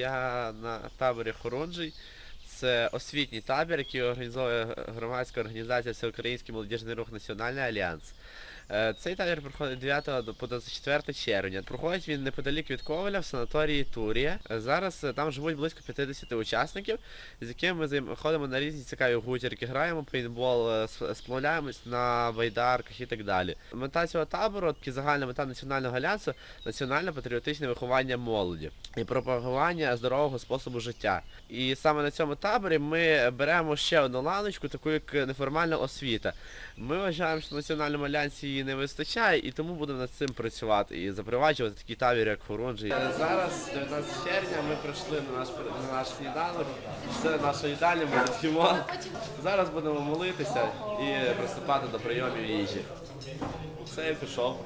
Я на таборі Хорунжий. Це освітній табір, який організовує громадська організація Всеукраїнський молодіжний рух Національний Альянс. Е, Цей табір проходить 9 до- по 24 червня. Проходить він неподалік від Коваля в санаторії Турія. Е, Зараз е, там живуть близько 50 учасників, з якими ми ходимо на різні цікаві гутірки, граємо пейнтбол, сплавляємось на байдарках і так далі. Мета цього табору, загальна мета Національного альянсу національно-патріотичне виховання молоді і пропагування здорового способу життя. І саме на цьому таборі ми беремо ще одну ланочку, таку як неформальна освіта. Ми вважаємо, що в національному альянсі її не вистачає, і тому будемо над цим працювати і запроваджувати такі табір, як Хорунжий. Зараз 19 червня ми прийшли на наш на наш сніданок. Це наша їдальня, ми тут їмо. Зараз будемо молитися і приступати до прийомів їжі. Все, я пішов.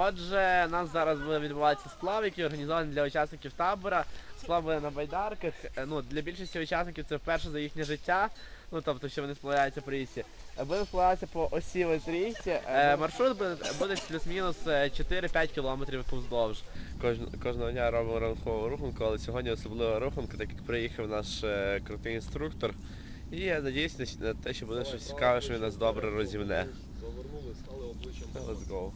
Отже, у нас зараз буде відбуватися сплав, який організований для учасників табора. Сплав буде на байдарках. Е, Ну, для більшості учасників це вперше за їхнє життя. Ну, тобто, що вони сплавляються по річці. Е, Буде сплаватися по осі ось річці. Е, маршрут буде, буде плюс-мінус е, 4-5 кілометрів повздовж. Кожн- кожного дня робимо ранкову рухунку, але сьогодні особлива рухунка, так як приїхав наш е, крутий інструктор. І я надіюсь на- на те, що буде щось цікаве, що він нас добре розівне. Завернули, стали обличчям. Let's go.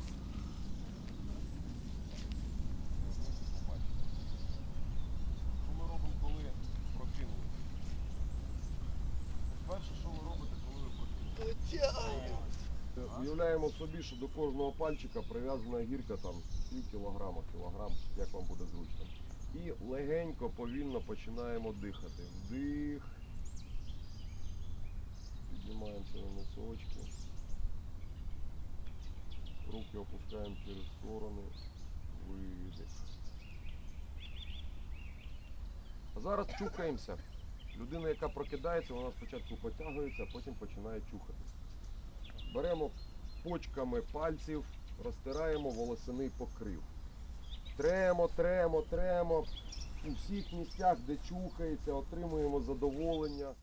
Що ми робимо, коли прокинули? Перше, що ви робите, коли ви прокинули? Уявляємо собі, що до кожного пальчика прив'язана гірка там пів кілограма, кілограм, як вам буде зручно. І легенько, повільно починаємо дихати. Вдих. Піднімаємося на носочки. Руки опускаємо через сторони. Видих. А зараз чухаємося. Людина, яка прокидається, вона спочатку потягується, а потім починає чухатися. Беремо почками пальців, розтираємо волосяний покрив. Тремо, тремо, тремо. У всіх місцях, де чухається, отримуємо задоволення.